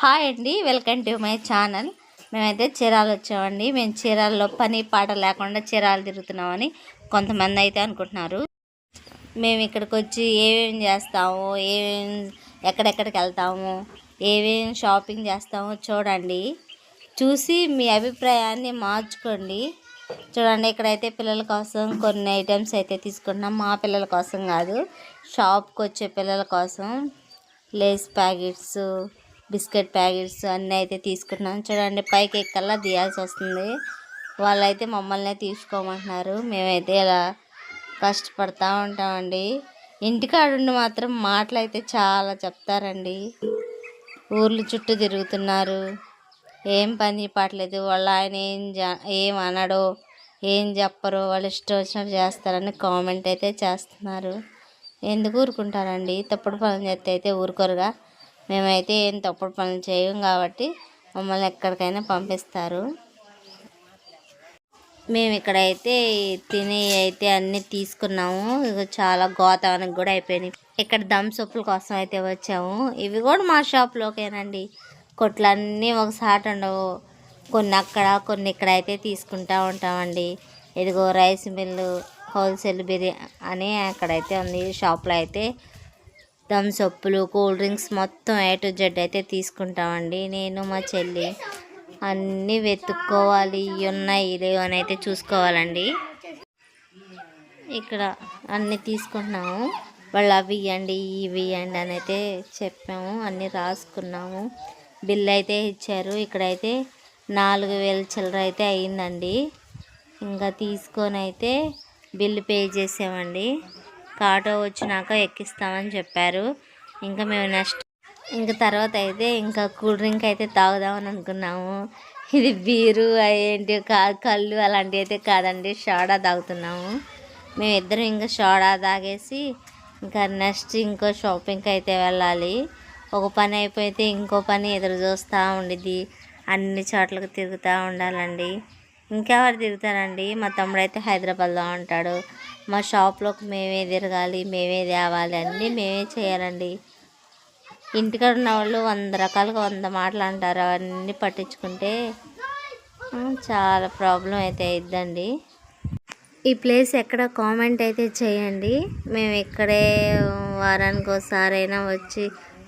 Hi అండి welcome to my channel. మేమైతే చీరాలు వచ్చామండి. మేము చీరాల్లో పని పాట లేకుండా చీరాలు తిరుగుతున్నామని కొంతమంది అయితే అనుకుంటున్నారు. మేము ఇక్కడికి వచ్చి ఏమేం చేస్తాము ఏమేం ఎక్కడెక్కడికి వెళ్తాము ఏమేం షాపింగ్ చేస్తామో చూడండి. చూసి మీ అభిప్రాయాన్ని మార్చుకోండి. చూడండి ఇక్కడైతే పిల్లల కోసం కొన్ని ఐటమ్స్ అయితే తీసుకుంటున్నాం. మా పిల్లల కోసం కాదు షాప్కి వచ్చే పిల్లల కోసం లేస్ ప్యాకెట్స్ బిస్కెట్ ప్యాకెట్స్ అన్నీ అయితే తీసుకున్నాం చూడండి పైకి ఎక్కల్లా తీయాల్సి వస్తుంది. వాళ్ళైతే మమ్మల్ని తీసుకోమంటున్నారు. మేమైతే ఇలా కష్టపడతా ఉంటామండి. ఇంటికాడుండి మాత్రం మాటలు అయితే చాలా చెప్తారండి. ఊర్లు చుట్టూ తిరుగుతున్నారు. ఏం పని చెప్పట్లేదు వాళ్ళ ఆయన ఏం ఏం అనడో ఏం చెప్పరో వాళ్ళు ఇష్టం వచ్చినట్టు చేస్తారని కామెంట్ అయితే చేస్తున్నారు. ఎందుకు ఊరుకుంటారండి? తప్పుడు పనులు చేస్తే అయితే ఊరుకోరుగా. మేమైతే ఏం తప్పుడు పనులు చేయం కాబట్టి మమ్మల్ని ఎక్కడికైనా పంపిస్తారు. మేము ఇక్కడైతే తిని అయితే అన్నీ తీసుకున్నాము. ఇక చాలా గోతానికి కూడా అయిపోయినాయి. ఇక్కడ దమ్ సొప్పుల కోసం అయితే వచ్చాము. ఇవి కూడా మా షాప్లోకేనండి కొట్లన్నీ ఒకసారి ఉండవు. కొన్ని అక్కడ కొన్ని ఇక్కడ అయితే తీసుకుంటా ఉంటామండి. ఇదిగో రైస్ మిల్లు హోల్సేల్ బిర్యానీ అని అక్కడైతే ఉంది. షాప్లో అయితే థమ్స్ అప్పులు కూల్ డ్రింక్స్ మొత్తం ఏ టు జెడ్ అయితే తీసుకుంటామండి. నేను మా చెల్లి అన్నీ వెతుక్కోవాలి. ఇవి ఉన్నాయి లేవు అని అయితే చూసుకోవాలండి. ఇక్కడ అన్నీ తీసుకుంటున్నాము. వాళ్ళు అవి ఇవ్వండి ఇవి ఇవ్వండి అని అయితే చెప్పాము. అన్నీ రాసుకున్నాము. బిల్ అయితే ఇచ్చారు. ఇక్కడైతే నాలుగు వేల చిల్లర అయితే అయ్యిందండి ఇంకా తీసుకొని అయితే బిల్లు పే చేసామండి. ఆటో వచ్చినాక ఎక్కిస్తామని చెప్పారు. ఇంకా మేము నెక్స్ట్ ఇంకా తర్వాత అయితే ఇంకా కూల్ డ్రింక్ అయితే తాగుదామని అనుకున్నాము. ఇది బీరు ఏంటి కళ్ళు అలాంటివి అయితే కాదండి సోడా తాగుతున్నాము. మేమిద్దరం ఇంకా సోడా తాగేసి ఇంకా నెక్స్ట్ ఇంకో షాపింగ్కి అయితే వెళ్ళాలి. ఒక పని అయిపోతే ఇంకో పని ఎదురు చూస్తూ ఉండిద్ది. అన్ని చోట్లకు తిరుగుతూ ఉండాలండి. ఇంకెవరు తిరుగుతారండి? మా తమ్ముడు అయితే హైదరాబాద్లో ఉంటాడు. మా షాప్లోకి మేమే తిరగాలి మేమే తేవాలి అన్నీ మేమే చేయాలండి. ఇంటికాడ ఉన్న వాళ్ళు వంద రకాలుగా వంద మాటలు అంటారు అవన్నీ పట్టించుకుంటే చాలా ప్రాబ్లం అయితే అయిద్దండి. ఈ ప్లేస్ ఎక్కడ కామెంట్ అయితే చేయండి. మేము ఇక్కడే వారానికి ఒకసారైనా వచ్చి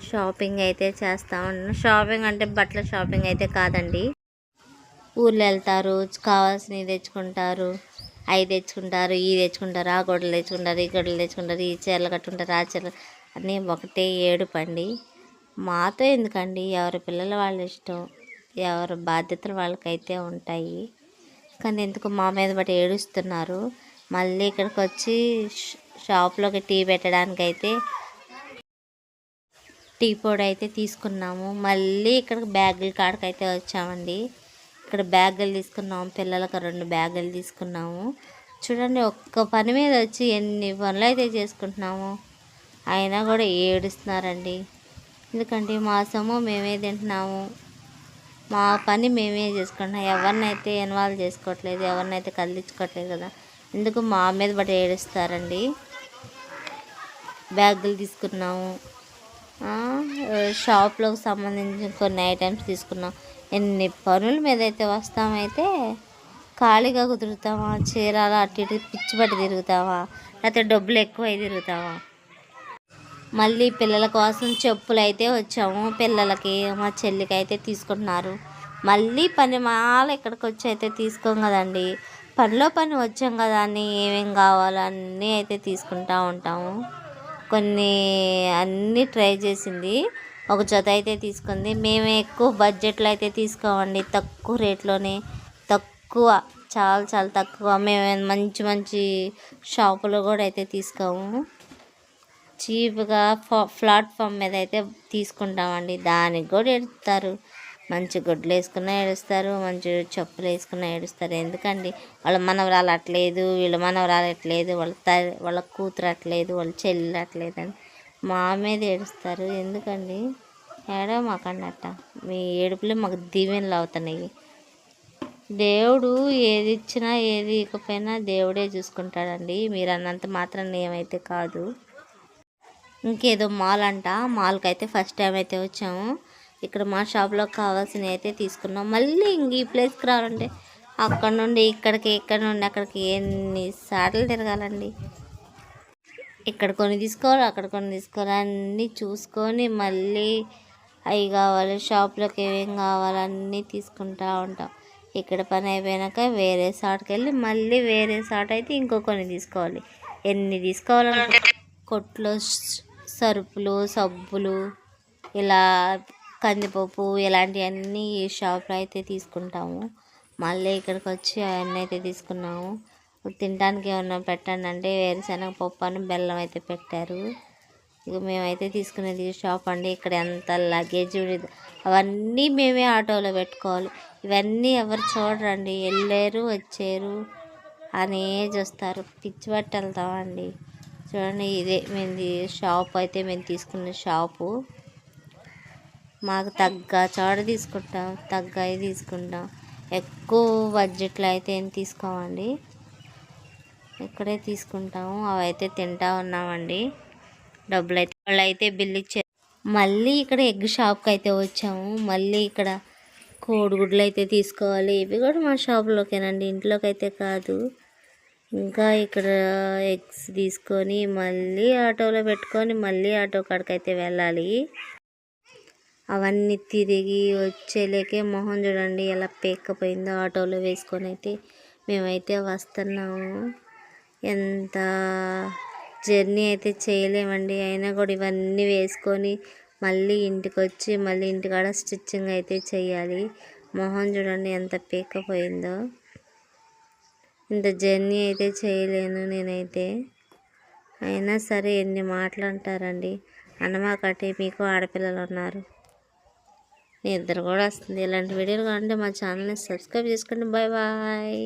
షాపింగ్ అయితే చేస్తూ ఉంటాం షాపింగ్ అంటే బట్టల షాపింగ్ అయితే కాదండి. ఊర్లో వెళ్తారు కావాల్సినవి తెచ్చుకుంటారు అవి తెచ్చుకుంటారు ఇవి తెచ్చుకుంటారు ఆ గొడవలు తెచ్చుకుంటారు ఈ గొడవలు తెచ్చుకుంటారు ఈ చీరలు కట్టుకుంటారు ఆ చీరలు అన్నీ ఒకటే ఏడుపండి. మాతో ఎందుకండి? ఎవరి పిల్లలు వాళ్ళ ఇష్టం ఎవరి బాధ్యతలు వాళ్ళకైతే ఉంటాయి. కానీ ఎందుకు మా మీద బట్టి ఏడుస్తున్నారు? మళ్ళీ ఇక్కడికి వచ్చి షాప్లోకి టీ పెట్టడానికి అయితే టీ పొడి అయితే తీసుకున్నాము. మళ్ళీ ఇక్కడికి బ్యాగుల కాడకైతే వచ్చామండి. ఇక్కడ బ్యాగులు తీసుకున్నాము పిల్లలకు రెండు బ్యాగులు తీసుకున్నాము. చూడండి ఒక్క పని మీద వచ్చి ఎన్ని పనులు అయితే చేసుకుంటున్నాము. అయినా కూడా ఏడుస్తున్నారండి. ఎందుకంటే మా సొమ్ము మేమే తింటున్నాము. మా పని మేమే చేసుకుంటున్నాం. ఎవరినైతే ఇన్వాల్వ్ చేసుకోవట్లేదు ఎవరినైతే కదిలించుకోవట్లేదు కదా ఎందుకు మా మీద బట్టి ఏడుస్తారండి? బ్యాగులు తీసుకున్నాము. షాప్లోకి సంబంధించిన కొన్ని ఐటమ్స్ తీసుకున్నాం. ఎన్ని పనుల మీద అయితే వస్తామైతే ఖాళీగా కుదురుతామా? చీరాల అటు ఇటు పిచ్చి పట్టి తిరుగుతావా లేకపోతే డబ్బులు ఎక్కువ తిరుగుతావా మళ్ళీ పిల్లల కోసం చెప్పులు అయితే వచ్చాము. పిల్లలకి మా చెల్లికి అయితే తీసుకుంటున్నారు. మళ్ళీ పని మాల ఇక్కడికి వచ్చి అయితే తీసుకోం కదండి. పనిలో పని వచ్చాం కదా అని ఏమేం కావాలో అన్నీ అయితే తీసుకుంటా ఉంటాము. కొన్ని అన్నీ ట్రై చేసింది. ఒక జత అయితే తీసుకుంది. మేము ఎక్కువ బడ్జెట్లో అయితే తీసుకోమండి. తక్కువ రేట్లోనే. తక్కువ చాలా చాలా తక్కువ. మేము మంచి మంచి షాపులో కూడా అయితే తీసుకోము. చీప్గా ప్లాట్ఫామ్ మీద అయితే తీసుకుంటామండి. దానికి కూడా ఎడతారు. మంచి గుడ్లు వేసుకున్నా ఏడుస్తారు మంచి చెప్పులు వేసుకున్నా ఏడుస్తారు. ఎందుకండి? వాళ్ళ మనవరాలు అట్లేదు వీళ్ళ మనవరాలు అట్లేదు వాళ్ళ త వాళ్ళ కూతురు అట్లేదు వాళ్ళ చెల్లెలు అట్లేదు అని మా మీద ఏడుస్తారు. ఎందుకండి? ఏడో మాకండి అట్ట మీ ఏడుపులే మాకు దీవెనలు అవుతున్నాయి. దేవుడు ఏది ఇచ్చినా ఏది ఇకపోయినా దేవుడే చూసుకుంటాడండి. మీరు అన్నంత మాత్రం ఏమైతే కాదు. ఇంకేదో మాల్ అంట మాల్కి అయితే ఫస్ట్ టైం అయితే వచ్చాము. ఇక్కడ మా షాప్లో కావాల్సినవి అయితే తీసుకున్నాం. మళ్ళీ ఇంక ఈ ప్లేస్కి రావాలంటే అక్కడ నుండి ఇక్కడికి ఇక్కడ నుండి అక్కడికి ఎన్ని సార్లు తిరగాలండి? ఇక్కడ కొన్ని తీసుకోవాలి అక్కడ కొన్ని తీసుకోవాలి అన్నీ చూసుకొని మళ్ళీ అవి కావాలి షాప్లోకి ఏమేం కావాలన్నీ తీసుకుంటా ఉంటాం. ఇక్కడ పని అయిపోయాక వేరే షాట్కి వెళ్ళి మళ్ళీ వేరే షాట్ అయితే ఇంకో కొన్ని తీసుకోవాలి. ఎన్ని తీసుకోవాలంటే కొట్లో సరుపులు సబ్బులు ఇలా కందిపప్పు ఇలాంటివన్నీ షాప్లో అయితే తీసుకుంటాము. మళ్ళీ ఇక్కడికి వచ్చి అవన్నీ అయితే తీసుకున్నాము. తినడానికి ఏమన్నా పెట్టండి అంటే వేరుశనగ పప్పు అని బెల్లం అయితే పెట్టారు. ఇక మేమైతే తీసుకునేది షాప్ అండి. ఇక్కడ ఎంత లగేజ్ అవన్నీ మేమే ఆటోలో పెట్టుకోవాలి. ఇవన్నీ ఎవరు చూడరండి. వెళ్ళారు వచ్చారు అనే చూస్తారు. పిచ్చి పట్టి వెళ్తామండి. చూడండి ఇదే మేము షాప్ అయితే మేము తీసుకున్న షాపు. మాకు తగ్గ చోట తీసుకుంటాం తగ్గవి తీసుకుంటాం. ఎక్కువ బడ్జెట్లో అయితే ఏం తీసుకోమండి? ఇక్కడే తీసుకుంటాము. అవి అయితే తింటా ఉన్నామండి. డబ్బులు అయితే వాళ్ళు అయితే బిల్ ఇచ్చారు. మళ్ళీ ఇక్కడ ఎగ్ షాప్కి అయితే వచ్చాము. మళ్ళీ ఇక్కడ కోడిగుడ్లు అయితే తీసుకోవాలి. ఇవి కూడా మా షాప్లోకేనండి. ఇంట్లోకి అయితే కాదు. ఇంకా ఇక్కడ ఎగ్స్ తీసుకొని మళ్ళీ ఆటోలో పెట్టుకొని మళ్ళీ ఆటో కాడికి అయితే వెళ్ళాలి. అవన్నీ తిరిగి వచ్చేలేకే మొహం చూడండి ఎలా పేక్కపోయిందో ఆటోలో వేసుకొని అయితే మేమైతే వస్తున్నాము. ఎంత జర్నీ అయితే చేయలేమండి. అయినా కూడా ఇవన్నీ వేసుకొని మళ్ళీ ఇంటికి వచ్చి మళ్ళీ ఇంటికాడ స్టిచ్చింగ్ అయితే చేయాలి మొహం చూడండి ఎంత పేక్కపోయిందో. ఇంత జర్నీ అయితే చేయలేను నేనైతే. అయినా సరే ఎన్ని మాటలు అంటారండి అన్నమాకటి మీకు ఆడపిల్లలు ఉన్నారు నిద్ర కూడా వస్తుంది. ఇలాంటి వీడియోలు కావాలంటే మా ఛానల్ని సబ్స్క్రైబ్ చేసుకోండి. Bye bye.